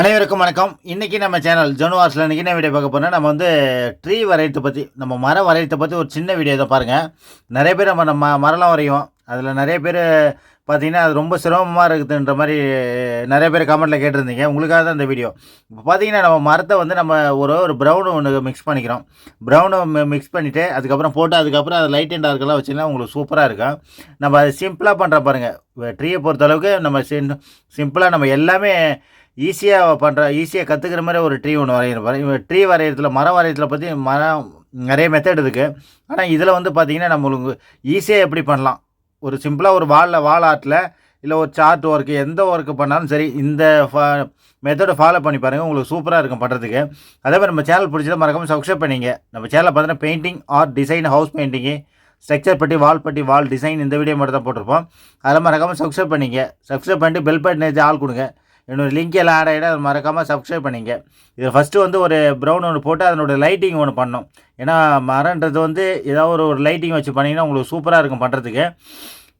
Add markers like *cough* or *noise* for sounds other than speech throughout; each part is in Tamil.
அனைவருக்கும் வணக்கம். இன்றைக்கி நம்ம சேனல் ஜோனுவார்ஸில் இன்றைக்கி என்ன வீடியோ பார்க்க போனால் நம்ம வந்து ட்ரீ வரையத்தை பற்றி நம்ம மரம் வரையத்தை பற்றி ஒரு சின்ன வீடியோ தான் பாருங்கள் நிறைய பேர் நம்ம நம்ம மரம்லாம் வரையும். அதில் நிறைய பேர் பார்த்தீங்கன்னா அது ரொம்ப சிரமமாக இருக்குதுன்ற மாதிரி நிறைய பேர் கமெண்ட்டில் கேட்டிருந்தீங்க. உங்களுக்காக தான் இந்த வீடியோ இப்போ பார்த்தீங்கன்னா நம்ம மரத்தை வந்து நம்ம ஒரு ஒரு ப்ரௌனு ஒன்று மிக்ஸ் பண்ணிக்கிறோம். ப்ரௌனை மிக்ஸ் பண்ணிவிட்டு அதுக்கப்புறம் போட்டு அதுக்கப்புறம் அது லைட் அண்ட் டார்க்கெல்லாம் வச்சுன்னா உங்களுக்கு சூப்பராக இருக்கும். நம்ம அது சிம்பிளாக பண்ணுற பாருங்கள் ட்ரீயை பொறுத்தளவுக்கு நம்ம சிம்பிளாக நம்ம எல்லாமே ஈஸியாக பண்ணுற ஈஸியாக கற்றுக்கிற மாதிரி ஒரு ட்ரீ ஒன்று வரையணும். இவன் ட்ரீ வரைகிறதுல மரம் வரைகிறதுல பற்றி மரம் நிறைய மெத்தட் இருக்குது ஆனால் இதில் வந்து பார்த்திங்கன்னா நம்மளுக்கு ஈஸியாக எப்படி பண்ணலாம்? ஒரு சிம்பிளாக ஒரு வாலில் வால் ஆர்ட்டில் இல்லை ஒரு சார்ட் ஒர்க்கு எந்த ஒர்க்கு பண்ணாலும் சரி இந்த ஃபா மெத்தடை ஃபாலோ பண்ணி பாருங்கள் உங்களுக்கு சூப்பராக இருக்கும் பண்ணுறதுக்கு அதே மாதிரி நம்ம சேனல் பிடிச்சதை மறக்காமல் சப்ஸ்கிரைப் பண்ணிங்க. நம்ம சேனலில் பார்த்தீங்கன்னா painting art design house painting structure putty wall putty வால் டிசைன் இந்த வீடியோ மட்டும் தான் போட்டிருப்போம். அதெல்லாம் மறக்காமல் சப்ஸ்கிரைப் பண்ணிங்க. சப்ஸ்கிரைப் பண்ணிட்டு பெல் பட்டன் ஆள் கொடுங்க. என்னோடய லிங்க் எல்லாம் ஆட் ஆகிடும் மறக்காமல் சப்ஸ்கிரைப் பண்ணிங்க. இது ஃபஸ்ட்டு வந்து ஒரு ப்ரௌன் ஒன்று போட்டு அதனோட லைட்டிங் ஒன்று பண்ணோம். ஏன்னா மரன்றது வந்து ஏதாவது ஒரு ஒரு லைட்டிங் வச்சு பண்ணிங்கன்னா உங்களுக்கு சூப்பராக இருக்கும் பண்ணுறதுக்கு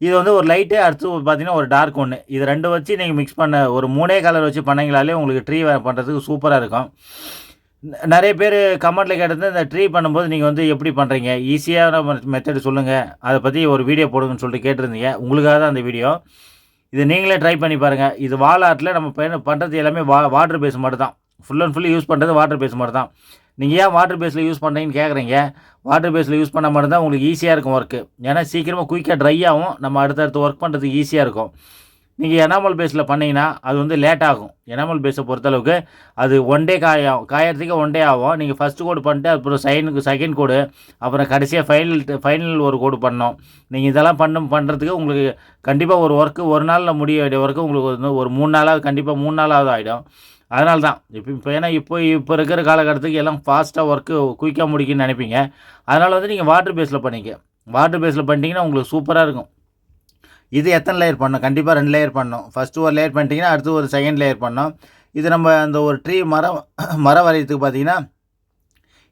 இது வந்து ஒரு லைட்டு அடுத்து பார்த்தீங்கன்னா ஒரு டார்க் ஒன்று இது ரெண்டு வச்சு நீங்கள் மிக்ஸ் பண்ண ஒரு மூணே கலர் வச்சு பண்ணீங்களாலே உங்களுக்கு ட்ரீ பண்ணுறதுக்கு சூப்பராக இருக்கும். நிறைய பேர் கமெண்ட்டில் கேட்டது இந்த ட்ரீ பண்ணும்போது நீங்கள் வந்து எப்படி பண்ணுறீங்க ஈஸியான மெத்தடு சொல்லுங்கள் அதை பற்றி ஒரு வீடியோ போடுங்கன்னு சொல்லிட்டு கேட்டிருந்தீங்க. உங்களுக்காக தான் அந்த வீடியோ இது நீங்களே ட்ரை பண்ணி பாருங்கள் இது வால் ஆர்ட்டில் நம்ம பயண பண்ணுறது எல்லாமே வா வாட்டர் பேஸ் மட்டும் தான் ஃபுல் அண்ட் ஃபுல்லி யூஸ் பண்ணுறது வாட்டர் பேஸ் மட்டும் தான் நீங்கள் ஏன் வாட்டர் பேஸில் யூஸ் பண்ணுறீங்கன்னு கேட்குறீங்க வாட்டர் பேஸில் யூஸ் பண்ண மட்டும் தான் உங்களுக்கு ஈஸியாக இருக்கும் ஒர்க்கு ஏன்னா சீக்கிரமாக குயிக்காக ட்ரை ஆகும் நம்ம அடுத்தடுத்து ஒர்க் பண்ணுறதுக்கு ஈஸியாக இருக்கும். நீங்கள் எனாமல் பேஸில் பண்ணிங்கன்னா அது வந்து லேட் ஆகும். எனாமல் பேஸை பொறுத்தளவுக்கு அது ஒன் டே காயும் காயறதுக்கே ஒன் டே ஆகும். நீங்கள் ஃபஸ்ட்டு கோடு பண்ணிட்டு அப்புறம் சைனுக்கு செகண்ட் கோடு அப்புறம் கடைசியாக ஃபைனல் ஃபைனல் ஒரு கோடு பண்ணோம் நீங்கள் இதெல்லாம் பண்ண பண்ணுறதுக்கு உங்களுக்கு கண்டிப்பாக ஒரு ஒர்க்கு ஒரு நாளில் முடிய வேண்டிய ஒர்க்கு உங்களுக்கு வந்து ஒரு மூணு நாளாவது கண்டிப்பாக மூணு நாளாவது ஆகிடும் அதனால தான் இப்போ இப்போ ஏன்னா இப்போ இப்போ இருக்கிற காலகட்டத்துக்கு எல்லாம் ஃபாஸ்ட்டாக ஒர்க்கு குயிக்காக முடிக்குன்னு நினைப்பீங்க. அதனால் வந்து நீங்கள் வாட்டர் பேஸில் பண்ணிக்க வாட்டர் பேஸில் பண்ணிட்டீங்கன்னா உங்களுக்கு சூப்பராக இருக்கும். இது எத்தனை லேயர் பண்ணோம் கண்டிப்பாக ரெண்டு லேயர் பண்ணோம் ஃபஸ்ட்டு ஒரு லேயர் பண்ணிட்டீங்கன்னா அடுத்து ஒரு செகண்ட் லேயர் பண்ணோம் இது நம்ம அந்த ஒரு ட்ரீ மரம் *coughs* மரம் வரைகிறதுக்கு பார்த்தீங்கன்னா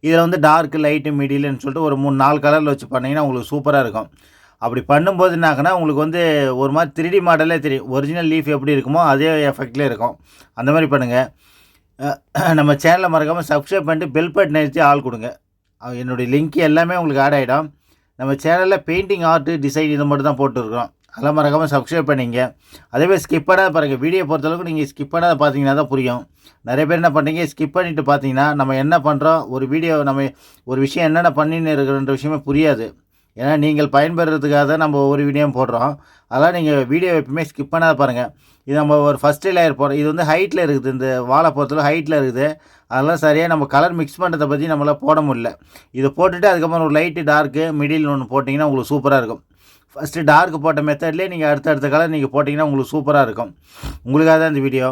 இதில் வந்து டார்க் லைட்டு மிடில்னு சொல்லிட்டு ஒரு மூணு நாலு கலரில் வச்சு பண்ணிங்கன்னா உங்களுக்கு சூப்பராக இருக்கும். அப்படி பண்ணும்போது என்னாகனா உங்களுக்கு வந்து ஒரு மாதிரி த்ரீடி மாடலே தெரியும். ஒரிஜினல் லீஃப் எப்படி இருக்குமோ அதே எஃபெக்ட்லேயே இருக்கும். அந்த மாதிரி பண்ணுங்கள் நம்ம சேனலை மறக்காமல் சப்ஸ்கிரைப் பண்ணிட்டு பெல் பட்டன் நிறுத்தி ஆள் கொடுங்க. என்னுடைய லிங்க் எல்லாமே உங்களுக்கு ஆட் ஆகிடும் நம்ம சேனலில் பெயிண்டிங் ஆர்ட்டு டிசைன் இது மட்டும் தான் போட்டுருக்கோம் அதெல்லாம் மறக்காமல் சப்ஸ்கிரைப் பண்ணிங்க. அதேமாதிரி ஸ்கிப் பண்ணாத பாருங்கள் வீடியோ பொறுத்தளவுக்கு நீங்கள் ஸ்கிப் பண்ணாத பார்த்தீங்கன்னா தான் புரியும். நிறைய பேர் என்ன பண்ணுறீங்க ஸ்கிப் பண்ணிவிட்டு பார்த்தீங்கன்னா நம்ம என்ன பண்ணுறோம் ஒரு வீடியோ நம்ம ஒரு விஷயம் என்னென்ன பண்ணின்னு இருக்கிறன்ற விஷயமே புரியாது. ஏன்னா நீங்கள் பயன்பெறதுக்காக தான் நம்ம ஒவ்வொரு வீடியோ போடுறோம். அதெல்லாம் நீங்கள் வீடியோ எப்பவுமே ஸ்கிப் பண்ணாத பாருங்கள் இது நம்ம ஒரு ஃபஸ்ட்டு லேயர் போடுறோம். இது வந்து ஹைட்டில் இருக்குது. இந்த வாழை பொறுத்தளவு ஹைட்டில் இருக்குது. அதெல்லாம் சரியாக நம்ம கலர் மிக்ஸ் பண்ணுறதை பற்றி நம்மளால் போட முடியல. இதை போட்டுவிட்டு அதுக்கப்புறம் ஒரு லைட்டு டார்க்கு மிடில் ஒன்று போட்டிங்கன்னா உங்களுக்கு சூப்பராக இருக்கும். ஃபஸ்ட்டு டார்க் போட்ட மெத்தட்லேயே நீங்கள் அடுத்தடுத்த கலர் நீங்கள் போட்டிங்கன்னா உங்களுக்கு சூப்பராக இருக்கும். உங்களுக்காக தான் இந்த வீடியோ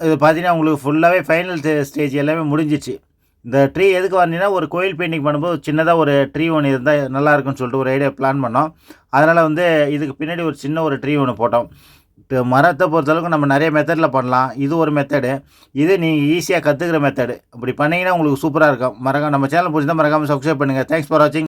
இது பார்த்தீங்கன்னா உங்களுக்கு ஃபுல்லாகவே ஃபைனல் ஸ்டேஜ் எல்லாமே முடிஞ்சிச்சு. இந்த ட்ரீ எதுக்கு வந்தீங்கன்னா ஒரு கோயில் பெயிண்டிங் பண்ணும்போது சின்னதாக ஒரு ட்ரீ ஒன்று இருந்தால் நல்லாயிருக்குன்னு சொல்லிட்டு ஒரு ஐடியா பிளான் பண்ணோம். அதனால் வந்து இதுக்கு பின்னாடி ஒரு சின்ன ஒரு ட்ரீ ஒன்று போட்டோம். மரத்தை பொறுத்தளவுக்கு நம்ம நிறைய மெத்தடில் பண்ணலாம். இது ஒரு மெத்தடு இது நீங்கள் ஈஸியாக கற்றுக்கிற மெத்தடு அப்படி பண்ணிங்கன்னா உங்களுக்கு சூப்பராக இருக்கும். மறக்காம நம்ம சேனல் பிடிச்சிருந்தா மறக்காமல் சப்ஸ்கிரைப் பண்ணுங்கள் தேங்க்ஸ் ஃபார் வாட்சிங்